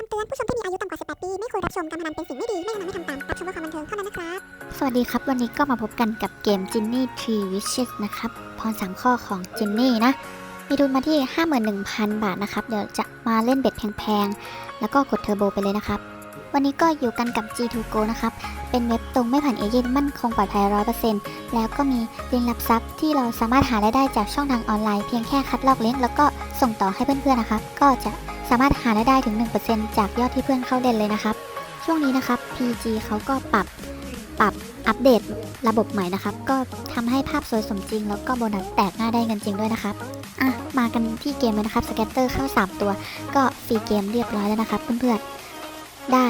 คำเตือนผู้ชมที่มีอายุต่ำกว่า 18 ปี ไม่ควรรับชมการพนันเป็นสิ่งไม่ดี ไม่แนะนำให้ทำตามรับชมเพื่อความบันเทิงเท่านั้นนะครับ สวัสดีครับวันนี้ก็มาพบกันกับเกม Ginny Tree Wishes นะครับพรสามข้อของ Ginny นะ มีทุนมาที่ 51,000 บาทนะครับ เดี๋ยวจะมาเล่นเบ็ดแพงๆ แล้วก็กดเทอร์โบไปเลยนะครับ วันนี้ก็อยู่กันกับ G2Go นะครับ เป็นเว็บตรงไม่ผ่านเอเย่นมั่นคงปลอดภัย 100%แล้วก็มีลิงก์รับทรัพย์ที่เราสามารถหารายได้จากช่องทางออนไลน์เพียงแค่คัดลอกเลิงก์แล้วก็ส่งต่อให้เพื่อนๆนะครับ ก็จะ สามารถหารายได้ถึง 1%จากยอดที่เพื่อนเข้าเล่นเลยนะครับ ช่วงนี้นะครับ PG เขาก็ปรับปรับอัปเดตระบบใหม่นะครับ ก็ทำให้ภาพสวยสมจริง แล้วก็โบนัสแตกหน้าได้เงินจริงด้วยนะครับอะมากันที่เกมเลยนะครับสแกตเตอร์เข้า 3 ตัว ก็ฟรีเกมเรียบร้อยแล้วนะครับ เพื่อนๆได้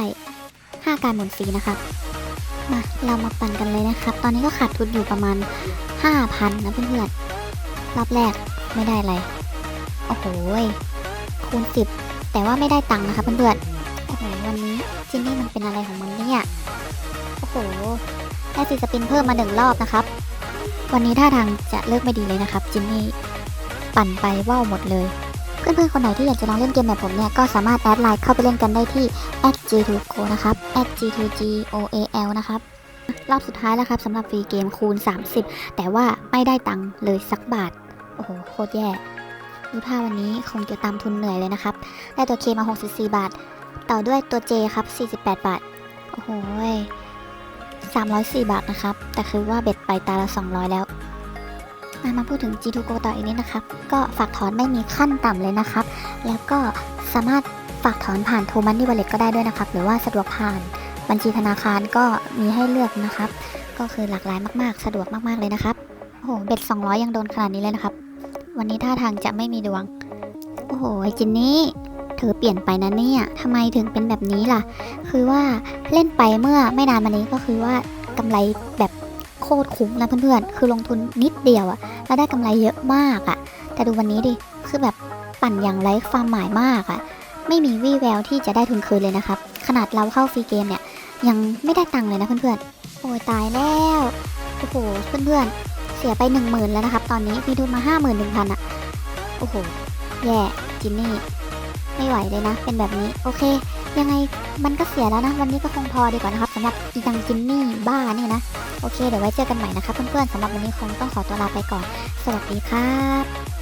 5 การหมุนฟรีนะครับมาเรามาปั่นกันเลยนะครับ ตอนนี้ก็ขาดทุนอยู่ประมาณ 5,000นะเพื่อนๆรอบแรกไม่ได้อะไรโอ้โหยคูณ10 แต่ว่าไม่ได้ตังค์นะคะเพื่อนๆ โอ้โหวันนี้จินนี่มันเป็นอะไรของมันเนี่ย โอ้โห ได้สีสปินเพิ่มมาหนึ่งรอบนะครับ วันนี้ท่าทางจะเลิกไม่ดีเลยนะครับจินนี่ ปั่นไปว่าวหมดเลย เพื่อนๆคนไหนที่อยากจะลองเล่นเกมแบบผมเนี่ยก็สามารถแอดไลน์เข้าไปเล่นกันได้ที่ @g2go นะครับ @g2goal นะครับรอบสุดท้ายแล้วครับสำหรับฟรีเกมคูณ 30 แต่ว่าไม่ได้ตังค์เลยสักบาท โอ้โห โคตรแย่ ดูท่าวันนี้คงจะตามทุนเหนื่อยเลยนะครับ ได้ตัวเคมา 64 บาท ต่อด้วยตัว J ครับ 48 บาท โอ้โหย304 บาทนะครับ แต่คือว่าเบ็ดไปตาละ 200 แล้ว มามาพูดถึง G2Go ต่ออีกนิดนะครับ ก็ฝากถอนไม่มีขั้นต่ำเลยนะครับ แล้วก็สามารถฝากถอนผ่านโทมันนี่วอลเล็ตก็ได้ด้วยนะครับ หรือว่าสะดวกผ่านบัญชีธนาคารก็มีให้เลือกนะครับ ก็คือหลากหลายมาก ๆ สะดวกมาก ๆ เลยนะครับ โอ้โห เบ็ด 200 ยังโดนขนาดนี้เลยนะครับ วันนี้ท่าทางจะไม่มีดวง โอ้โหจินนี่เธอเปลี่ยนไปนะเนี่ยทำไมถึงเป็นแบบนี้ล่ะ คือว่าเล่นไปเมื่อไม่นานมานี้ก็คือว่ากำไรแบบโคตรคุ้มนะเพื่อนๆ คือลงทุนนิดเดียวอะแล้วได้กำไรเยอะมากอะแต่ดูวันนี้ดิ คือแบบปั่นอย่างไร้ความหมายมากอะไม่มีวี่แววที่จะได้ทุนคืนเลยนะครับ ขนาดเราเข้าฟรีเกมเนี่ยยังไม่ได้ตังค์เลยนะเพื่อนๆ โอ้ยตายแล้ว โอ้โหเพื่อนๆ เสียไปหนึ่งหมื่นแล้วนะครับ ตอนนี้มีทุนมาห้าหมื่นหนึ่งพันอะโอ้โห แย่จินนี่ ไม่ไหวเลยนะ เป็นแบบนี้ โอเค ยังไงมันก็เสียแล้วนะ วันนี้ก็คงพอดีกว่านะครับสำหรับอีจังจินนี่บ้านี่นะ โอเค เดี๋ยวไว้เจอกันใหม่นะครับเพื่อนๆสำหรับวันนี้คงต้องขอตัวลาไปก่อน สวัสดีครับ